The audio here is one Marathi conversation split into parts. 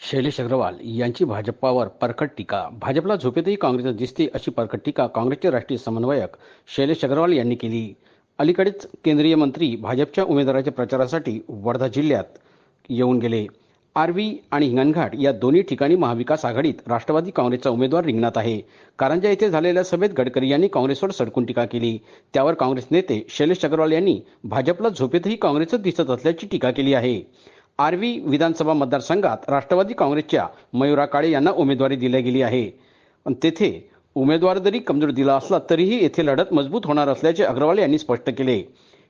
शैलेश अग्रवाल यांची भाजपावर परखड टीका. भाजपला झोपेतही काँग्रेस दिसते अशी परखड टीका काँग्रेसचे राष्ट्रीय समन्वयक शैलेश अग्रवाल यांनी केली. अलीकडेच केंद्रीय मंत्री भाजपच्या उमेदवाराच्या प्रचारासाठी वर्धा जिल्ह्यात येऊन गेले. आर्वी आणि हिंगणघाट या दोन्ही ठिकाणी महाविकास आघाडीत राष्ट्रवादी काँग्रेसचा उमेदवार रिंगणात आहे. कारंजा येथे झालेल्या सभेत गडकरी यांनी काँग्रेसवर सडकून टीका केली. त्यावर काँग्रेस नेते शैलेश अग्रवाल यांनी भाजपला झोपेतही काँग्रेसच दिसत असल्याची टीका केली आहे. आर्वी विधानसभा मतदारसंघात राष्ट्रवादी काँग्रेसच्या मयुरा काळे यांना उमेदवारी दिली गेली आहे. तेथे उमेदवार जरी कमजोर दिला असला तरीही येथे लढत मजबूत होणार असल्याचे अग्रवाल यांनी स्पष्ट केले.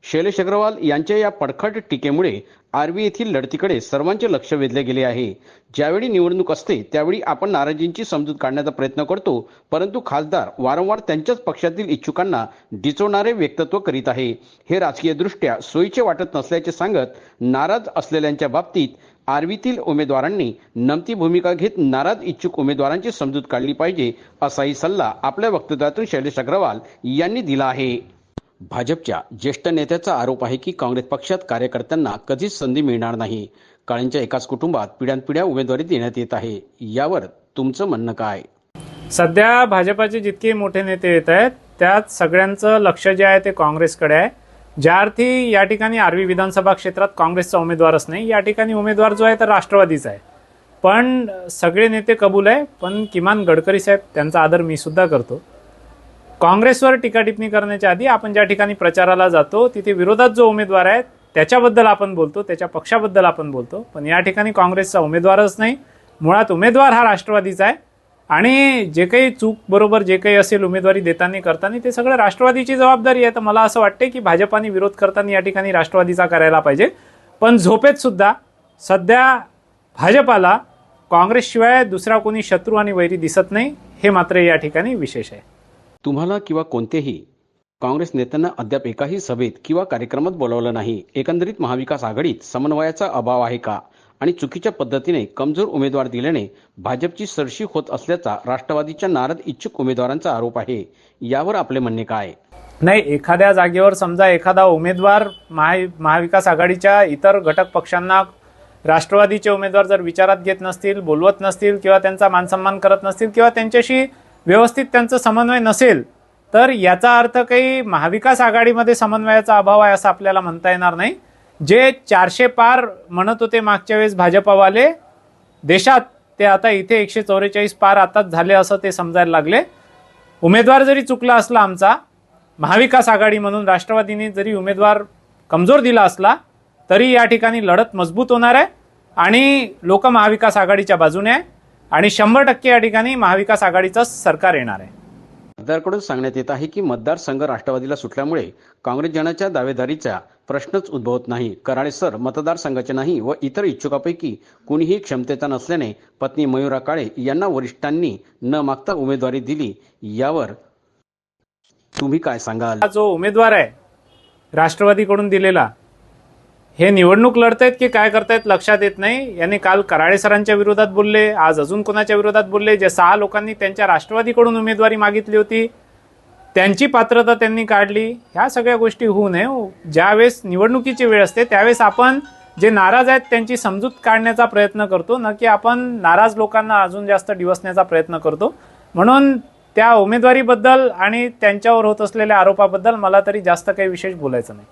शैलेश अग्रवाल यांच्या या पडखड टीकेमुळे आर्वी येथील लढतीकडे सर्वांचे लक्ष वेधले गेले आहे. ज्यावेळी निवडणूक असते त्यावेळी आपण नाराजींची समजूत काढण्याचा प्रयत्न करतो परंतु खासदार वारंवार त्यांच्याच पक्षातील इच्छुकांना डिचवणारे व्यक्तत्व करीत आहे. हे राजकीयदृष्ट्या सोयीचे वाटत नसल्याचे सांगत नाराज असलेल्यांच्या बाबतीत आर्वीतील उमेदवारांनी नमती भूमिका घेत नाराज इच्छुक उमेदवारांची समजूत काढली पाहिजे असाही सल्ला आपल्या वक्तव्यातून शैलेश अग्रवाल यांनी दिला आहे. भाजपच्या ज्येष्ठ नेत्याचा आरोप आहे की काँग्रेस पक्षात कार्यकर्त्यांना कधीच संधी मिळणार नाही. काळेंच्या एकाच कुटुंबात पिढ्यानपिढ्या उमेदवारी देण्यात येत आहे. यावर तुमचं म्हणणं काय? सध्या भाजपाचे जितके मोठे नेते येत आहेत त्यात सगळ्यांचं लक्ष जे आहे ते काँग्रेसकडे आहे. ज्या अर्थी या ठिकाणी आर्वी विधानसभा क्षेत्रात काँग्रेसचा उमेदवारच नाही या ठिकाणी उमेदवार जो आहे तर राष्ट्रवादीचा आहे. पण सगळे नेते कबूल आहे पण किमान गडकरी साहेब त्यांचा आदर मी सुद्धा करतो. काँग्रेसवर टीका टिप्पणी करण्याच्या आधी आपण ज्या ठिकाणी प्रचाराला जातो तिथे विरोधात जो उमेदवार आहे त्याच्याबद्दल आपण बोलतो त्याच्या पक्षाबद्दल आपण बोलतो. पण या ठिकाणी काँग्रेसचा उमेदवारच नाही. मुळात उमेदवार हा राष्ट्रवादीचा आहे. आणि जे काही चूक बरोबर जे काही असेल उमेदवारी देताना करताना ते सगळं राष्ट्रवादीची जबाबदारी आहे. तर मला असं वाटते की भाजपाने विरोध करताना या ठिकाणी राष्ट्रवादीचा करायला पाहिजे. पण झोपेत सुद्धा सध्या भाजपाला काँग्रेसशिवाय दुसरा कोणी शत्रू आणि वैरी दिसत नाही हे मात्र या ठिकाणी विशेष आहे. तुम्हाला किंवा कोणतेही काँग्रेस नेत्यांना अद्याप एकाही सभेत किंवा कार्यक्रमात बोलावलं नाही एकंदरीत महाविकास आघाडीत समन्वयाचा अभाव आहे का आणि चुकीच्या पद्धतीने कमजोर उमेदवार दिल्याने भाजपची सरशी होत असल्याचा राष्ट्रवादीच्या नारद इच्छुक उमेदवारांचा आरोप आहे यावर आपले म्हणणे काय? नाही एखाद्या जागेवर समजा एखादा उमेदवार महा महाविकास आघाडीच्या इतर घटक पक्षांना राष्ट्रवादीचे उमेदवार जर विचारात घेत नसतील बोलवत नसतील किंवा त्यांचा मानसन्मान करत नसतील किंवा त्यांच्याशी व्यवस्थित त्यांचं समन्वय नसेल तर याचा अर्थ काही महाविकास आघाडीमध्ये समन्वयाचा अभाव आहे असं आपल्याला म्हणता येणार नाही. जे चारशे पार म्हणत होते मागच्या वेळेस भाजपावाले देशात ते आता इथे एकशे चौवेचाळीस पार आताच झाले असं ते समजायला लागले. उमेदवार जरी चुकला असला आमचा महाविकास आघाडी म्हणून राष्ट्रवादीने जरी उमेदवार कमजोर दिला असला तरी या ठिकाणी लढत मजबूत होणार आहे आणि लोक महाविकास आघाडीच्या बाजूने आहे. आणि शंभर टक्के या ठिकाणी महाविकास आघाडीचंच सरकार येणार आहे. मतदाराकडून सांगण्यात येत आहे की मतदारसंघ राष्ट्रवादीला सुटल्यामुळे काँग्रेस जनाच्या दावेदारीचा प्रश्नच उद्भवत नाही. कराळे सर मतदारसंघाचे नाही व इतर इच्छुकापैकी कुणीही क्षमतेचा नसल्याने पत्नी मयुरा काळे यांना वरिष्ठांनी न मागता उमेदवारी दिली. यावर तुम्ही काय सांगाल? हा जो उमेदवार आहे राष्ट्रवादीकडून दिलेला हे निवडणूक लढतायत की काय करतायत लक्षात येत नाही. यांनी काल कराळे सरांच्या विरोधात बोलले आज अजून कोणाच्या विरोधात बोलले? जे सहा लोकांनी त्यांच्या राष्ट्रवादीकडून उमेदवारी मागितली होती त्यांची पात्रता त्यांनी काढली. ह्या सगळ्या गोष्टी होऊ नये हो. ज्यावेळेस निवडणुकीची वेळ असते त्यावेळेस आपण जे नाराज आहेत त्यांची समजूत काढण्याचा प्रयत्न करतो न की आपण नाराज लोकांना अजून जास्त डिवसण्याचा प्रयत्न करतो. म्हणून त्या उमेदवारीबद्दल आणि त्यांच्यावर होत असलेल्या आरोपाबद्दल मला तरी जास्त काही विशेष बोलायचं नाही.